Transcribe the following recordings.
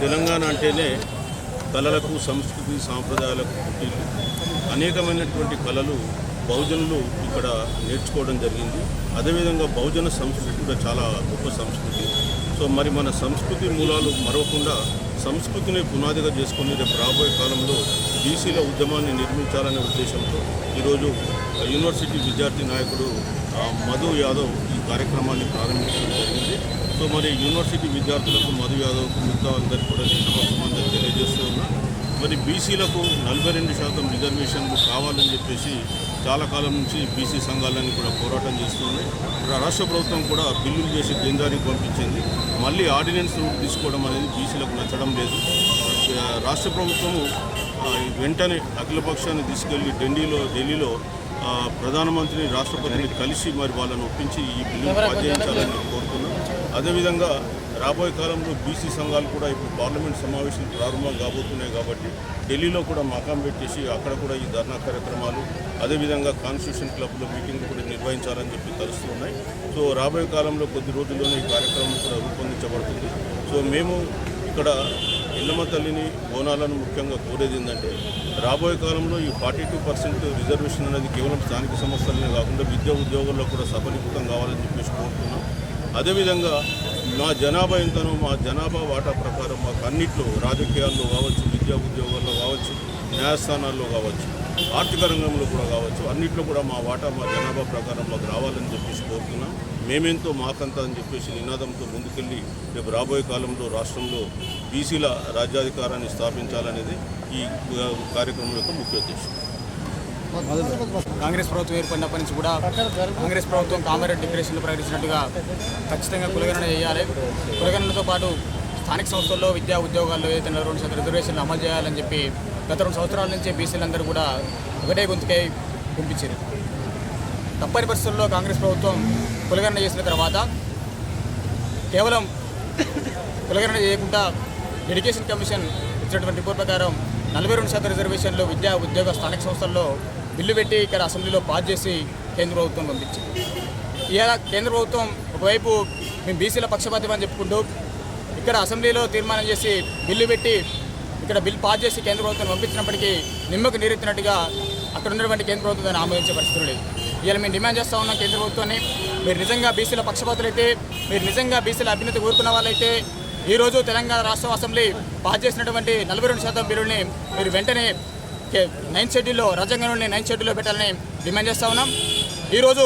తెలంగాణ అంటేనే కళలకు సంస్కృతి సాంప్రదాయాలకు పుట్టిల్లు. అనేకమైనటువంటి కళలు బహుజనులు ఇక్కడ నేర్చుకోవడం జరిగింది. అదేవిధంగా బహుజన సంస్కృతి కూడా చాలా గొప్ప సంస్కృతి. సో మరి మన సంస్కృతి మూలాలు మరవకుండా సంస్కృతిని పునాదిగా చేసుకుని రేపు రాబోయే కాలంలో బీసీల ఉద్యమాన్ని నిర్మించాలనే ఉద్దేశంతో ఈరోజు యూనివర్సిటీ విద్యార్థి నాయకుడు మధు యాదవ్ ఈ కార్యక్రమాన్ని ప్రారంభించడం జరిగింది. సో మరి యూనివర్సిటీ విద్యార్థులకు మధు యాదవ్కు మిగతా అందరికీ కూడా నేను నమస్కారం తెలియజేస్తూ ఉన్నా. మరి బీసీలకు నలభై రెండు శాతం రిజర్వేషన్లు కావాలని చెప్పేసి చాలా కాలం నుంచి బీసీ సంఘాలన్నీ కూడా పోరాటం చేస్తున్నాయి. రాష్ట్ర ప్రభుత్వం కూడా బిల్లులు చేసి కేంద్రానికి పంపించింది. మళ్ళీ ఆర్డినెన్స్ రూట్ తీసుకోవడం అనేది బీసీలకు నచ్చడం లేదు. రాష్ట్ర ప్రభుత్వము వెంటనే అఖిలపక్షాన్ని తీసుకెళ్ళి ఢిల్లీలో ఢిల్లీలో ప్రధానమంత్రిని రాష్ట్రపతిని కలిసి మరి వాళ్ళని ఒప్పించి ఈ బిల్లును పాస్ చేయించాలని కోరుతున్నాం. అదేవిధంగా రాబోయే కాలంలో బీసీ సంఘాలు కూడా ఇప్పుడు పార్లమెంట్ సమావేశాలు ప్రారంభం కాబోతున్నాయి కాబట్టి ఢిల్లీలో కూడా మకాం పెట్టేసి అక్కడ కూడా ఈ ధర్నా కార్యక్రమాలు అదేవిధంగా కాన్స్టిట్యూషన్ క్లబ్లో మీటింగ్లు కూడా నిర్వహించాలని చెప్పి తలుస్తున్నాయి. సో రాబోయే కాలంలో కొద్ది రోజుల్లోనే ఈ కార్యక్రమం కూడా రూపొందించబడుతుంది. సో మేము ఇక్కడ ఇల్లమ్మ తల్లిని బోనాలను ముఖ్యంగా కోరేది ఏంటంటే రాబోయే కాలంలో ఈ ఫార్టీ టూ పర్సెంట్ రిజర్వేషన్ అనేది కేవలం స్థానిక సంస్థలనే కాకుండా విద్యా ఉద్యోగాల్లో కూడా సఫలీకృతం కావాలని చెప్పేసి కోరుతున్నాం. అదేవిధంగా మా జనాభా ఎంతనో మా జనాభా వాటా ప్రకారం మాకు అన్నింటిలో రాజకీయాల్లో కావచ్చు విద్యా ఉద్యోగాల్లో కావచ్చు న్యాయస్థానాల్లో కావచ్చు ఆర్థిక రంగంలో కూడా కావచ్చు అన్నిట్లో కూడా మా వాటా మా జనాభా ప్రకారం మాకు రావాలని చెప్పేసి కోరుతున్నాం. మేమెంతో మాకంత అని చెప్పేసి నినాదంతో ముందుకెళ్ళి రేపు రాబోయే కాలంలో రాష్ట్రంలో బీసీల రాజ్యాధికారాన్ని స్థాపించాలనేది ఈ కార్యక్రమం యొక్క ముఖ్య ఉద్దేశం. కాంగ్రెస్ ప్రభుత్వం ఏర్పడినప్పటి నుంచి కూడా కాంగ్రెస్ ప్రభుత్వం కామారెడ్డి డిక్లరేషన్లు ప్రకటించినట్టుగా ఖచ్చితంగా కులగణన చేయాలి. కులగణనతో పాటు స్థానిక సంస్థల్లో విద్యా ఉద్యోగాల్లో ఏదైతే రెండు శాతం రిజర్వేషన్లు అమలు చేయాలని చెప్పి గత రెండు సంవత్సరాల నుంచి బీసీలందరూ కూడా ఒకటే గొంతుకై పంపించారు తప్పని పరిస్థితుల్లో కాంగ్రెస్ ప్రభుత్వం కులగణన చేసిన తర్వాత కేవలం కులగణన చేయకుండా ఎడ్యుకేషన్ కమిషన్ ఇచ్చినటువంటి రిపోర్ట్ ప్రకారం నలభై రెండు శాతం రిజర్వేషన్లు విద్యా ఉద్యోగ స్థానిక సంస్థల్లో బిల్లు పెట్టి ఇక్కడ అసెంబ్లీలో పాస్ చేసి కేంద్ర ప్రభుత్వం పంపించింది. ఇవాళ కేంద్ర ప్రభుత్వం ఒకవైపు మేము బీసీల పక్షపాతం అని చెప్పుకుంటూ ఇక్కడ అసెంబ్లీలో తీర్మానం చేసి బిల్లు పెట్టి ఇక్కడ బిల్ పాస్ చేసి కేంద్ర ప్రభుత్వం పంపించినప్పటికీ నిమ్మకు నీరెత్తినట్టుగా అక్కడ ఉన్నటువంటి కేంద్ర ప్రభుత్వం దాన్ని ఆమోదించే పరిస్థితులు లేదు. ఇవాళ మేము డిమాండ్ చేస్తా ఉన్నాం కేంద్ర ప్రభుత్వాన్ని. మీరు నిజంగా బీసీల పక్షపాతులైతే మీరు నిజంగా బీసీల అభ్యున్నతి కోరుకున్న వాళ్ళైతే ఈరోజు తెలంగాణ రాష్ట్ర అసెంబ్లీ పాస్ చేసినటువంటి నలభై రెండు శాతం బిల్లుని మీరు వెంటనే నైన్ షెడ్యూల్లో షెడ్యూల్లో నుండి నైన్ షెడ్యూల్లో పెట్టాలని డిమాండ్ చేస్తూ ఉన్నాం. ఈరోజు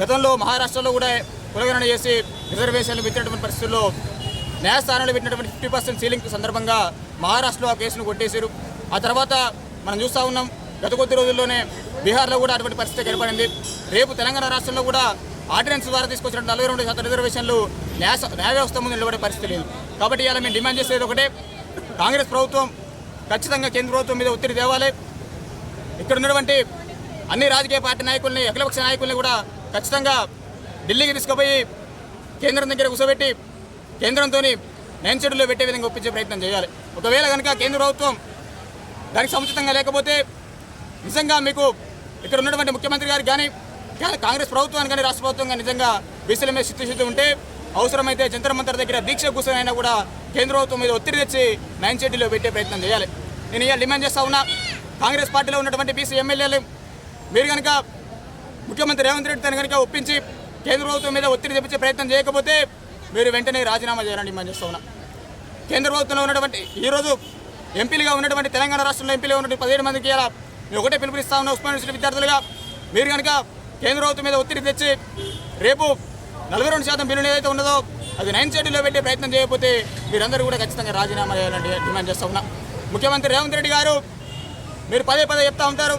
గతంలో మహారాష్ట్రలో కూడా కులగణన చేసి రిజర్వేషన్లు పెట్టినటువంటి పరిస్థితుల్లో న్యాయస్థానాలు పెట్టినటువంటి ఫిఫ్టీ పర్సెంట్ సీలింగ్ సందర్భంగా మహారాష్ట్రలో ఆ కేసును కొట్టేశారు. ఆ తర్వాత మనం చూస్తూ ఉన్నాం గత కొద్ది రోజుల్లోనే బీహార్లో కూడా అటువంటి పరిస్థితి ఏర్పడింది. రేపు తెలంగాణ రాష్ట్రంలో కూడా ఆర్డినెన్స్ ద్వారా తీసుకొచ్చిన నలభై రెండు శాతం రిజర్వేషన్లు న్యాయ న్యాయ వ్యవస్థ ముందు నిలబడే పరిస్థితి లేదు. కాబట్టి ఇలా మేము డిమాండ్ చేసేది ఒకటే కాంగ్రెస్ ప్రభుత్వం ఖచ్చితంగా కేంద్ర ప్రభుత్వం మీద ఒత్తిడి తేవాలి. ఇక్కడ ఉన్నటువంటి అన్ని రాజకీయ పార్టీ నాయకుల్ని అఖిలపక్ష నాయకుల్ని కూడా ఖచ్చితంగా ఢిల్లీకి తీసుకుపోయి కేంద్రం దగ్గర కూర్చోబెట్టి కేంద్రంతో నైన్ షెడ్యూల్లో పెట్టే విధంగా ఒప్పించే ప్రయత్నం చేయాలి. ఒకవేళ కనుక కేంద్ర ప్రభుత్వం దానికి సముచితంగా లేకపోతే నిజంగా మీకు ఇక్కడ ఉన్నటువంటి ముఖ్యమంత్రి గారికి కానీ కాంగ్రెస్ ప్రభుత్వానికి కానీ రాష్ట్ర ప్రభుత్వం కానీ నిజంగా బీసీల మీద చిత్తశుద్ధి ఉంటే అవసరమైతే జంతర్ మంతర్ దగ్గర దీక్ష కూర్చొని కూడా కేంద్ర ప్రభుత్వం మీద ఒత్తిడి తెచ్చి నైన్ షెడ్యూల్లో పెట్టే ప్రయత్నం చేయాలి. నేను ఇవాళ డిమాండ్ చేస్తా ఉన్నా. కాంగ్రెస్ పార్టీలో ఉన్నటువంటి బీసీ ఎమ్మెల్యేలు మీరు కనుక ముఖ్యమంత్రి రేవంత్ రెడ్డి కనుక ఒప్పించి కేంద్ర ప్రభుత్వం మీద ఒత్తిడి తెప్పించే ప్రయత్నం చేయకపోతే మీరు వెంటనే రాజీనామా చేయాలని డిమాండ్ చేస్తూ ఉన్నా. కేంద్ర ప్రభుత్వంలో ఉన్నటువంటి ఈరోజు ఎంపీలుగా ఉన్నటువంటి తెలంగాణ రాష్ట్రంలో ఎంపీలుగా ఉన్నటువంటి పదిహేడు మందికి ఇలా మేము ఒకటే పిలుపునిస్తా ఉన్న ఉస్మాన్ యూనివర్సిటీ విద్యార్థులుగా. మీరు కనుక కేంద్ర ప్రభుత్వం మీద ఒత్తిడి తెచ్చి రేపు నలభై రెండు శాతం బిల్లులు ఏదైతే ఉన్నదో అది నైన్ షెడ్యూల్లో పెట్టే ప్రయత్నం చేయకపోతే మీరందరూ కూడా ఖచ్చితంగా రాజీనామా చేయాలని డిమాండ్ చేస్తూ ఉన్నా. ముఖ్యమంత్రి రేవంత్ రెడ్డి గారు మీరు పదే పదే చెప్తా ఉంటారు.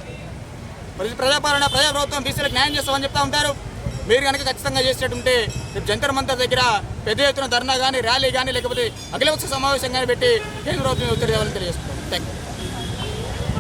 ప్రజాపాలన ప్రజాపాలన ప్రజాప్రభుత్వం బీసీలకు న్యాయం చేస్తామని చెప్తా ఉంటారు. మీరు కనుక ఖచ్చితంగా చేసేటట్టుంటే రేపు జంతర్ మంతర్ దగ్గర పెద్ద ఎత్తున ధర్నా కానీ ర్యాలీ కానీ లేకపోతే అఖిలపక్ష సమావేశం కానీ పెట్టి కేంద్ర ప్రభుత్వం ఒత్తిడి చేయాలని తెలియజేస్తున్నాం థ్యాంక్ యూ